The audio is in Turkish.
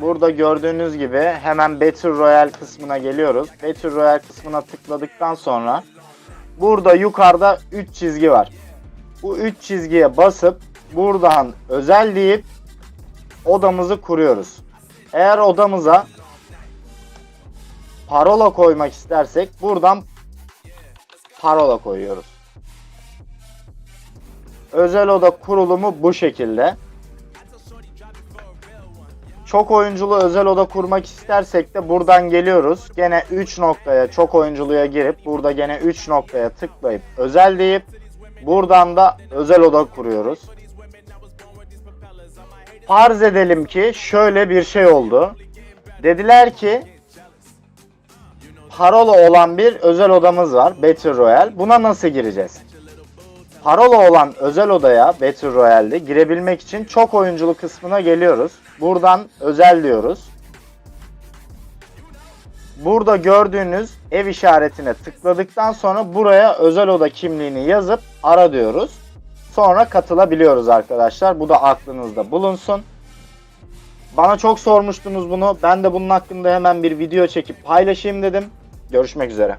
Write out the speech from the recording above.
burada gördüğünüz gibi hemen Battle Royale kısmına geliyoruz. Battle Royale kısmına tıkladıktan sonra burada yukarıda 3 çizgi var. Bu 3 çizgiye basıp buradan özel deyip odamızı kuruyoruz. Eğer odamıza parola koymak istersek buradan parola koyuyoruz. Özel oda kurulumu bu şekilde. Çok oyunculu özel oda kurmak istersek de buradan geliyoruz. Gene 3 noktaya çok oyunculuya girip burada gene 3 noktaya tıklayıp özel deyip buradan da özel oda kuruyoruz. Farz edelim ki şöyle bir şey oldu. Dediler ki parola olan bir özel odamız var Battle Royale. Buna nasıl gireceğiz? Parola olan özel odaya Battle Royale'de girebilmek için çok oyunculu kısmına geliyoruz. Buradan özel diyoruz. Burada gördüğünüz ev işaretine tıkladıktan sonra buraya özel oda kimliğini yazıp ara diyoruz. Sonra katılabiliyoruz arkadaşlar. Bu da aklınızda bulunsun. Bana çok sormuştunuz bunu. Ben de bunun hakkında hemen bir video çekip paylaşayım dedim. Görüşmek üzere.